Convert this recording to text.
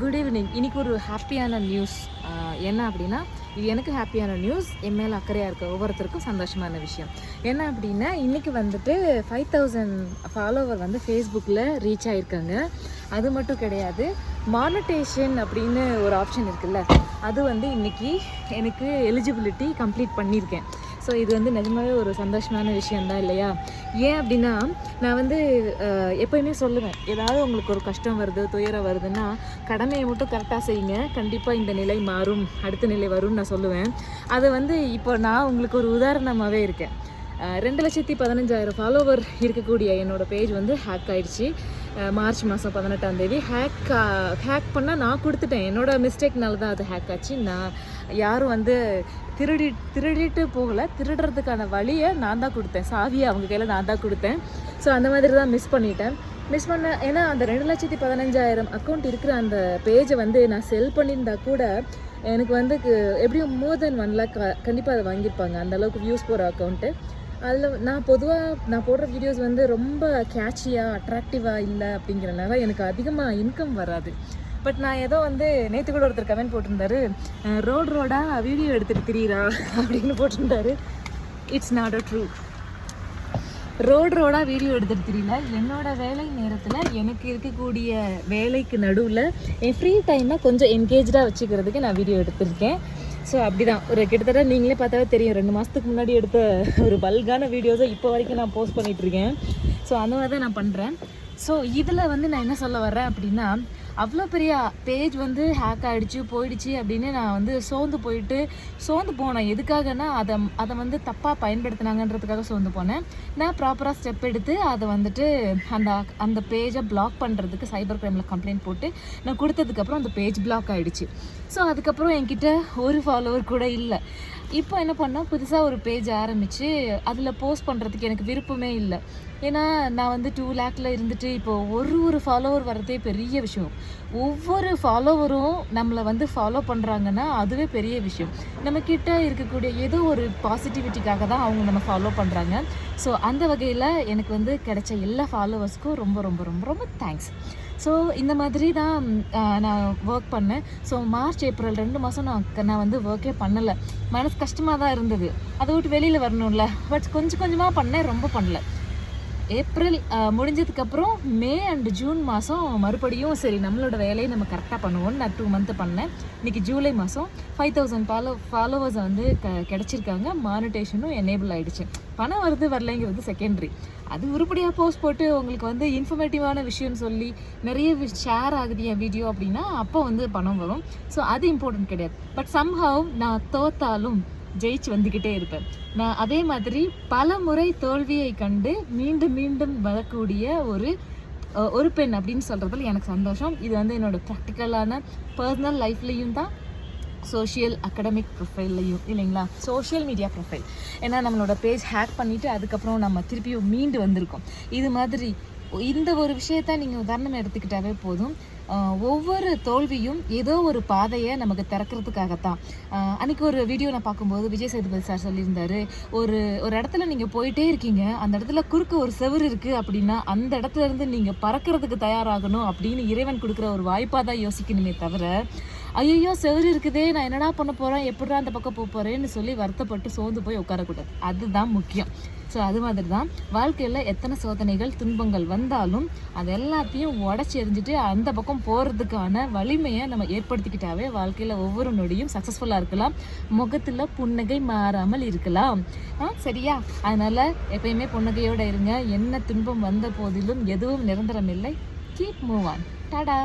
Good evening இன்றைக்கி ஒரு ஹாப்பியான நியூஸ் என்ன அப்படின்னா இது எனக்கு ஹாப்பியான நியூஸ் என் மேலே அக்கறையாக இருக்க ஒவ்வொருத்தருக்கும் சந்தோஷமான விஷயம். என்ன அப்படின்னா இன்றைக்கி வந்துட்டு ஃபைவ் தௌசண்ட் ஃபாலோவர் வந்து ஃபேஸ்புக்கில் ரீச் ஆகியிருக்காங்க அது மட்டும் கிடையாது மானிட்டேஷன் அப்படின்னு ஒரு ஆப்ஷன் இருக்குல்ல அது வந்து இன்றைக்கி எனக்கு எலிஜிபிலிட்டி கம்ப்ளீட் பண்ணியிருக்கேன். ஸோ இது வந்து நிஜமாவே ஒரு சந்தோஷமான விஷயந்தான் இல்லையா? ஏன் அப்படின்னா நான் வந்து எப்பயுமே சொல்லுவேன் ஏதாவது உங்களுக்கு ஒரு கஷ்டம் வருது துயரம் வருதுன்னா கடமையை மட்டும் கரெக்டாக செய்யுங்க. கண்டிப்பாக இந்த நிலை மாறும் அடுத்த நிலை வரும்னு நான் சொல்லுவேன். அது வந்து இப்போ நான் உங்களுக்கு ஒரு உதாரணமாகவே இருக்கேன். ரெண்டு லட்சத்தி பதினஞ்சாயிரம் ஃபாலோவர் இருக்கக்கூடிய என்னோடய பேஜ் வந்து ஹேக் ஆயிடுச்சு. மார்ச் மாதம் பதினெட்டாம் தேதி. ஹேக் ஹேக் பண்ணால் நான் கொடுத்துட்டேன். என்னோடய மிஸ்டேக்னால தான் அது ஹேக் ஆச்சு. நான் யாரும் வந்து திருடி திருடிட்டு போகலை. திருடுறதுக்கான வழியை நான் தான் கொடுத்தேன். சாவியை அவங்க கையில் நான் தான் கொடுத்தேன். ஸோ அந்த மாதிரி தான் மிஸ் பண்ணிட்டேன். மிஸ் பண்ண ஏன்னா அந்த ரெண்டு லட்சத்தி பதினஞ்சாயிரம் அக்கௌண்ட் இருக்கிற அந்த பேஜை வந்து நான் செல் பண்ணியிருந்தா கூட எனக்கு வந்து எப்படியும் மோர் தென் ஒன் லேக் கண்டிப்பாக அதை வாங்கியிருப்பாங்க. அந்தளவுக்கு வியூஸ் போகிற அக்கௌண்ட்டு அதில் நான் பொதுவாக நான் போடுற வீடியோஸ் வந்து ரொம்ப கேட்சியாக அட்ராக்டிவாக இல்லை அப்படிங்கிறனால எனக்கு அதிகமாக இன்கம் வராது. பட் நான் ஏதோ வந்து நேற்று கூட ஒருத்தர் கமெண்ட் போட்டிருந்தாரு ரோடு ரோடாக வீடியோ எடுத்துகிட்டு திரியிறா? அப்படின்னு போட்டிருந்தாரு. It's not a true road ரோடாக video எடுத்துகிட்டு தெரியல. என்னோடய வேலை நேரத்தில் எனக்கு இருக்கக்கூடிய வேலைக்கு நடுவில் என் ஃப்ரீ டைமை கொஞ்சம் என்கேஜாக வச்சுக்கிறதுக்கு நான் வீடியோ எடுத்திருக்கேன். ஸோ அப்படிதான். ஒரு கிட்டத்தட்ட நீங்களே பார்த்தாவே தெரியும். ரெண்டு மாதத்துக்கு முன்னாடி எடுத்த ஒரு பல்கான வீடியோஸை இப்போ வரைக்கும் நான் போஸ்ட் பண்ணிகிட்ருக்கேன் இருக்கேன். ஸோ அந்த மாதிரி தான் நான் பண்ணுறேன் ஸோ இதில் வந்து நான் என்ன சொல்ல வர்றேன் அப்படின்னா அவ்வளோ பெரிய பேஜ் வந்து ஹேக் ஆகிடுச்சு போயிடுச்சு அப்படின்னு நான் வந்து சோர்ந்து போயிட்டு சோர்ந்து போனேன். எதுக்காகனா அதை அதை வந்து தப்பாக பயன்படுத்தினாங்கன்றதுக்காக சோர்ந்து போனேன். நான் ப்ராப்பராக ஸ்டெப் எடுத்து அதை வந்துட்டு அந்த அந்த பேஜை பிளாக் பண்ணுறதுக்கு சைபர் கிரைமில் கம்ப்ளைண்ட் போட்டு நான் கொடுத்ததுக்கப்புறம் அந்த பேஜ் பிளாக் ஆகிடுச்சு ஸோ அதுக்கப்புறம் என்கிட்ட ஒரு ஃபாலோவர் கூட இல்லை. இப்போ என்ன பண்ணால் புதுசாக ஒரு பேஜ் ஆரம்பித்து அதில் போஸ்ட் பண்ணுறதுக்கு எனக்கு விருப்பமே இல்லை. ஏன்னா நான் வந்து டூ லேக்கில் இருந்துட்டு இப்போ ஒரு ஒரு ஃபாலோவர் வர்றதே பெரிய விஷயம். ஒவ்வொரு ஃபாலோவரும் நம்மளை வந்து ஃபாலோ பண்ணுறாங்கன்னா அதுவே பெரிய விஷயம். நம்ம கிட்ட இருக்கக்கூடிய ஏதோ ஒரு பாசிட்டிவிட்டிக்காக தான் அவங்க நம்ம ஃபாலோ பண்ணுறாங்க ஸோ அந்த வகையில் எனக்கு வந்து கிடைச்ச எல்லா ஃபாலோவர்ஸ்க்கும் ரொம்ப ரொம்ப ரொம்ப ரொம்ப தேங்க்ஸ் ஸோ இந்த மாதிரி தான் நான் ஒர்க் பண்ணேன். ஸோ மார்ச் ஏப்ரல் ரெண்டு மாதம் நான் நான் வந்து ஒர்க்கே பண்ணலை. மனசு கஷ்டமாக தான் இருந்தது. அதை விட்டு வெளியில் வரணும்ல. பட் கொஞ்சம் கொஞ்சமாக பண்ணேன். ரொம்ப பண்ணல. ஏப்ரல் முடிஞ்சதுக்கப்புறம் மே அண்ட் ஜூன் மாதம் மறுபடியும் சரி நம்மளோட வேலையை நம்ம கரெக்டாக பண்ணுவோம்னு நான் டூ மந்த்து பண்ணேன். இன்றைக்கி ஜூலை மாதம் ஃபைவ் தௌசண்ட் ஃபாலோ ஃபாலோவர்ஸ் வந்து க கிடச்சிருக்காங்க. மானிட்டேஷனும் எனேபிள் ஆகிடுச்சு பணம் வருது வரலைங்கிறது செகண்டரி அது உருப்படியாக போஸ்ட் போட்டு உங்களுக்கு வந்து இன்ஃபர்மேட்டிவான விஷயம்னு சொல்லி நிறைய ஷேர் ஆகுது என் வீடியோ அப்படின்னா அப்போ வந்து பணம் வரும். ஸோ அது இம்பார்ட்டன்ட் கிடையாது. பட் சம்ஹவ் நான் தோத்தாலும் ஜெயிச்சு வந்துக்கிட்டே இருப்பேன். நான் அதே மாதிரி பல முறை தோல்வியை கண்டு மீண்டும் மீண்டும் வரக்கூடிய ஒரு ஒரு பெண் அப்படின்னு சொல்கிறதுல எனக்கு சந்தோஷம். இது வந்து என்னோட ப்ராக்டிக்கலான பர்சனல் லைஃப்லேயும் தான் சோஷியல் அகடமிக் ப்ரொஃபைல்லையும் இல்லைங்களா? சோஷியல் மீடியா ப்ரொஃபைல் ஏன்னா நம்மளோட பேஜ் ஹேக் பண்ணிவிட்டு அதுக்கப்புறம் நம்ம திருப்பியும் மீண்டு வந்திருக்கோம். இது மாதிரி இந்த ஒரு விஷயத்த நீங்கள் உதாரணம் எடுத்துக்கிட்டாவே போதும். ஒவ்வொரு தோல்வியும் ஏதோ ஒரு பாதையை நமக்கு திறக்கிறதுக்காகத்தான். அன்னைக்கு ஒரு வீடியோ நான் பார்க்கும்போது விஜய் சேதுபதி சார் சொல்லியிருந்தாரு ஒரு ஒரு இடத்துல நீங்கள் போயிட்டே இருக்கீங்க அந்த இடத்துல குறுக்க ஒரு செவுரு இருக்குது அப்படின்னா அந்த இடத்துல இருந்து நீங்கள் பறக்கிறதுக்கு தயாராகணும் அப்படின்னு இறைவன் கொடுக்குற ஒரு வாய்ப்பாக தான் யோசிக்கணுமே தவிர ஐயோ செவரு இருக்குதே நான் என்னடா பண்ண போகிறேன் எப்படா அந்த பக்கம் போக போகிறேன்னு சொல்லி வருத்தப்பட்டு சோர்ந்து போய் உட்காரக்கூடாது. அதுதான் முக்கியம். ஸோ அது மாதிரி தான் வாழ்க்கையில் எத்தனை சோதனைகள் துன்பங்கள் வந்தாலும் அது எல்லாத்தையும் உடச்சி எறிஞ்சிட்டு அந்த பக்கம் போகிறதுக்கான வலிமையை நம்ம ஏற்படுத்திக்கிட்டாவே வாழ்க்கையில் ஒவ்வொரு நொடியும் சக்ஸஸ்ஃபுல்லாக இருக்கலாம். முகத்தில் புன்னகை மாறாமல் இருக்கலாம். ஆ சரியா? அதனால் எப்பயுமே புன்னகையோடு இருங்க. என்ன துன்பம் வந்த போதிலும் எதுவும் நிரந்தரமில்லை. Keep move on Tata